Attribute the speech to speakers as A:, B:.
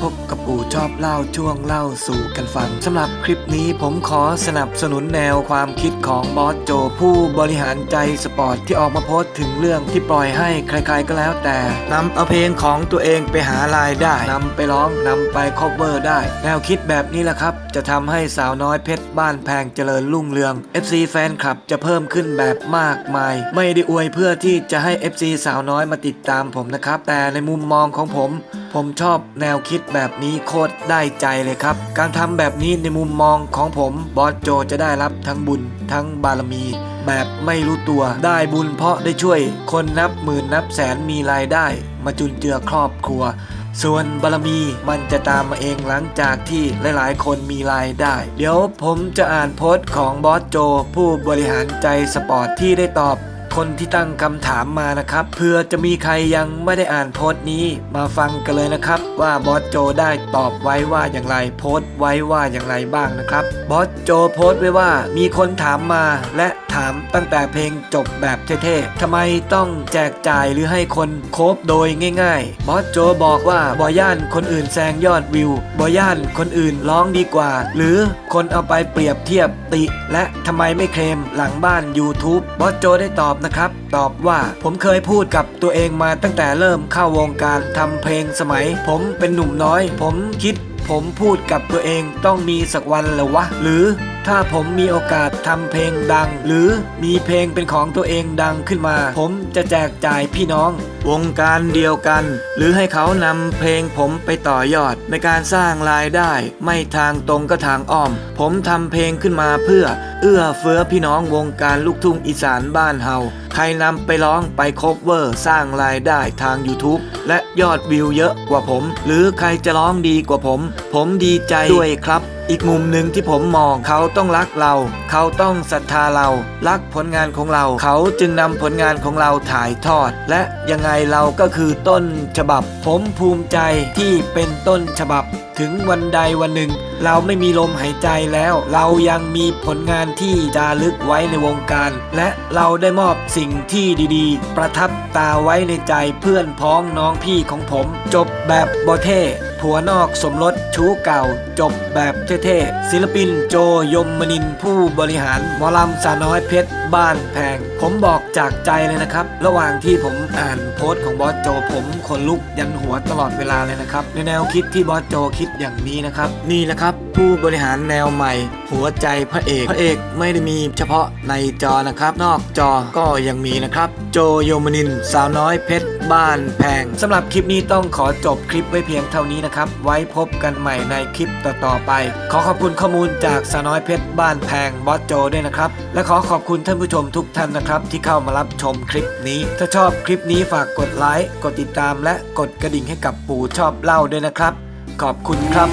A: พบกับปู่ชอบเล่าช่วงเล่าสู่กันฟังสำหรับคลิปนี้ผมขอสนับสนุนแนวความคิดของบอสโจผู้บริหารใจสปอร์ตที่ออกมาโพสต์ถึงเรื่องที่ปล่อยให้ใครๆก็แล้วแต่นำเอาเพลงของตัวเองไปหารายได้นำไปร้องนำไปคบเวอร์ได้ แนวคิดแบบนี้แหละครับ จะทำให้สาวน้อยเพชรบ้านแพงเจริญรุ่งเรือง FC แฟนคลับจะเพิ่มขึ้นแบบมากมาย ไม่ได้อวยเพื่อที่จะให้ FC สาวน้อยมาติดตามผมนะครับแต่ในมุมมองของผม ผมชอบแนวคิดแบบนี้โคตรได้ใจเลยครับ การทำแบบนี้ในมุมมองของผมบอสโจจะได้รับทั้งบุญทั้งบารมี แบบไม่รู้ตัวได้บุญเพราะได้ช่วย คนนับหมื่นนับแสนมีรายได้ มาจุนเจือครอบครัว ส่วนบารมีมันจะตามมาเองหลังจากที่หลายๆ คนมีรายได้ เดี๋ยวผมจะอ่านโพสต์ของบอสโจ ผู้บริหารใจสปอร์ตที่ได้ตอบ คนที่ตั้งคำถามมานะครับ เพื่อจะมีใครยังไม่ได้อ่านโพสต์นี้ มาฟังกันเลยนะครับ ว่าบอสโจได้ตอบไว้ว่าอย่างไรโพสต์ไว้ว่าอย่างไรบ้างนะครับบอสโจโพสต์ไว้ว่ามีคนถามมาและถามตั้งแต่เพลงจบแบบเท่ๆทำไมต้องแจกจ่ายหรือให้คนโคบโดยง่ายๆ บอสโจบอกว่าบอย่านคนอื่นแซงยอดวิวบอย่านคนอื่นร้องดีกว่า หรือคนเอาไปเปรียบเทียบติ และทำไมไม่เคลมหลังบ้าน YouTube บอสโจได้ตอบนะครับ ตอบว่าผมเคยพูดกับตัวเองมาตั้งแต่เริ่มเข้าวงการทำเพลงสมัย ผมเป็นหนุ่มน้อย ผมคิดผมพูดกับตัวเองต้องมีสักวันหรอวะ หรือถ้าผมมีโอกาสทำเพลงดัง หรือมีเพลงเป็นของตัวเองดังขึ้นมา ผมจะแจกจ่ายพี่น้อง วงการเดียวกัน หรือให้เขานำเพลงผมไปต่อยอดในการสร้างรายได้ ไม่ทางตรงก็ทางอ้อม ผมทำเพลงขึ้นมาเพื่อ เอื้อเฟื้อพี่น้องวงการลูกทุ่งอีสานบ้านเฮาใครนำไปร้องไปคบเวอร์สร้างรายได้ทาง YouTube และยอดวิวเยอะกว่าผม หรือใครจะร้องดีกว่าผม ผมดีใจด้วยครับ อีกมุมหนึ่งที่ผมมองเขาต้องรักเรา เขาต้องศรัทธาเรา รักผลงานของเรา เขาจึงนำผลงานของเราถ่ายทอด และยังไงเราก็คือต้นฉบับ ผมภูมิใจที่เป็นต้นฉบับ ถึงวันใดวันหนึ่ง เราไม่มีลมหายใจแล้ว เรายังมีผลงานที่จารึกไว้ในวงการ และเราได้มอบสิ่งที่ดีๆ ประทับตาไว้ในใจเพื่อนพ้องน้องพี่ของผม จบแบบโบเท่ผัวนอกสมรสชู้เก่า จบแบบเท่ๆศิลปินโจยมมนินผู้บริหารหมอลำสาน้อยเพชรบ้านแพง ผมบอกจากใจเลยนะครับ ระหว่างที่ผมอ่านโพสต์ของบอสโจผมขนลุกยันหัวตลอดเวลาเลยนะครับ ในแนวคิดที่บอสโจคิดอย่างนี้นะครับ นี่แหละครับ ผู้บริหารแนวใหม่ หัวใจพระเอกพระเอกไม่ได้มีเฉพาะในจอนะครับ นอกจอก็ยังมีนะครับ โจโยมนิน สาวน้อยเพชรบ้านแพงสำหรับคลิปนี้ต้องขอจบคลิปไว้เพียงเท่านี้นะครับ ไว้พบกันใหม่ในคลิปต่อๆไป ขอขอบคุณข้อมูลจากสาวน้อยเพชรบ้านแพงบอสโจด้วยนะครับ และขอขอบคุณท่านผู้ชมทุกท่านนะครับ ที่เข้ามารับชมคลิปนี้ ถ้าชอบคลิปนี้ฝากกดไลค์กดติดตามและกดกระดิ่งให้กับปู่ชอบเล่าด้วยนะครับ ขอบคุณครับ